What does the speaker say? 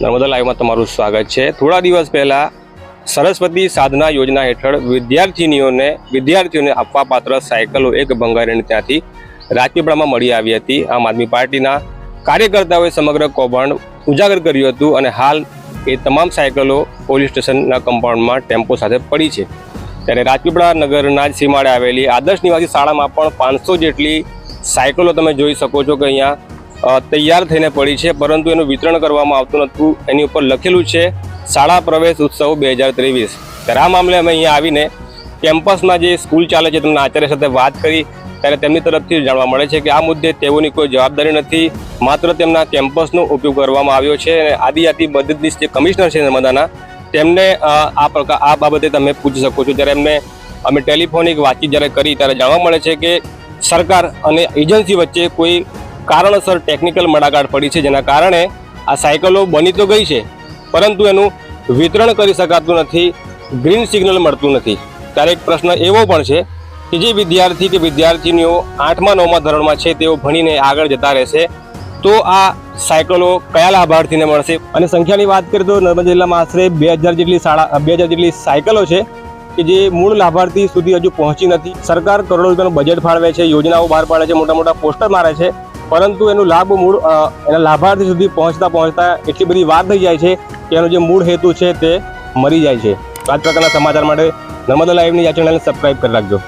નર્મદા લાઈવમાં તમારું સ્વાગત છે. થોડા દિવસ પહેલાં સરસ્વતી સાધના યોજના હેઠળ વિદ્યાર્થીનીઓને વિદ્યાર્થીઓને આપવા પાત્ર સાયકલો એક ભંગારીને ત્યાંથી રાજપીપળામાં મળી આવી હતી. આમ આદમી પાર્ટીના કાર્યકર્તાઓએ સમગ્ર કૌભાંડ ઉજાગર કર્યું હતું અને હાલ એ તમામ સાયકલો પોલીસ સ્ટેશનના કમ્પાઉન્ડમાં ટેમ્પો સાથે પડી છે. ત્યારે રાજપીપળા નગરના જ સીમાડે આવેલી આદર્શ નિવાસી શાળામાં પણ પાંચસો જેટલી સાયકલો તમે જોઈ શકો છો કે અહીંયા તૈયાર થઈને પડી છે, પરંતુ એનું વિતરણ કરવામાં આવતું નહોતું. એની ઉપર લખેલું છે, શાળા પ્રવેશ ઉત્સવ બે હજાર ત્રેવીસ. ત્યારે આ મામલે અમે અહીંયા આવીને કેમ્પસમાં જે સ્કૂલ ચાલે છે, તેમના આચાર્ય સાથે વાત કરી, ત્યારે તેમની તરફથી જાણવા મળે છે કે આ મુદ્દે તેઓની કોઈ જવાબદારી નથી. માત્ર તેમના કેમ્પસનો ઉપયોગ કરવામાં આવ્યો છે અને આદિજાતિ મદદનીશ જે કમિશનર છે નર્મદાના, તેમને આ પ્રકાર, આ બાબતે તમે પૂછી શકો છો. જ્યારે એમને, અમે ટેલિફોનિક વાતચીત જ્યારે કરી, ત્યારે જાણવા મળે છે કે સરકાર અને એજન્સી વચ્ચે કોઈ કારણસર ટેકનિકલ મડાગાંઠ પડી છે, જેના કારણે આ સાયકલો બની તો ગઈ છે, પરંતુ એનું વિતરણ કરી શકાતું નથી ગ્રીન સિગ્નલ મળતું નથી. ત્યારે એક પ્રશ્ન એવો પણ છે કે જે વિદ્યાર્થી કે વિદ્યાર્થીનીઓ આઠમા નવમા ધોરણમાં છે, તેઓ ભણીને આગળ જતા રહેશે, તો આ સાયકલો કયા લાભાર્થીને મળશે? અને સંખ્યાની વાત કરીએ તો નર્મદા જિલ્લામાં આશરે બે હજાર જેટલી શાળા બે હજાર જેટલી સાયકલો છે કે જે મૂળ લાભાર્થી સુધી હજુ પહોંચી નથી. સરકાર કરોડો રૂપિયાનું બજેટ ફાળવે છે, યોજનાઓ બહાર પાડે છે મોટા મોટા પોસ્ટર મારે છે. પરંતુ એનું લાભ મૂળ એના લાભાર્થી સુધી પહોંચતા પહોંચતા એટલી બધી વાત થઈ જાય છે કે એનો જે મૂળ હેતુ છે તે મરી જાય છે. આ પ્રકારના સમાચાર માટે નર્મદા લાઈવની આ ચેનલને સબસ્ક્રાઈબ કરી રાખજો.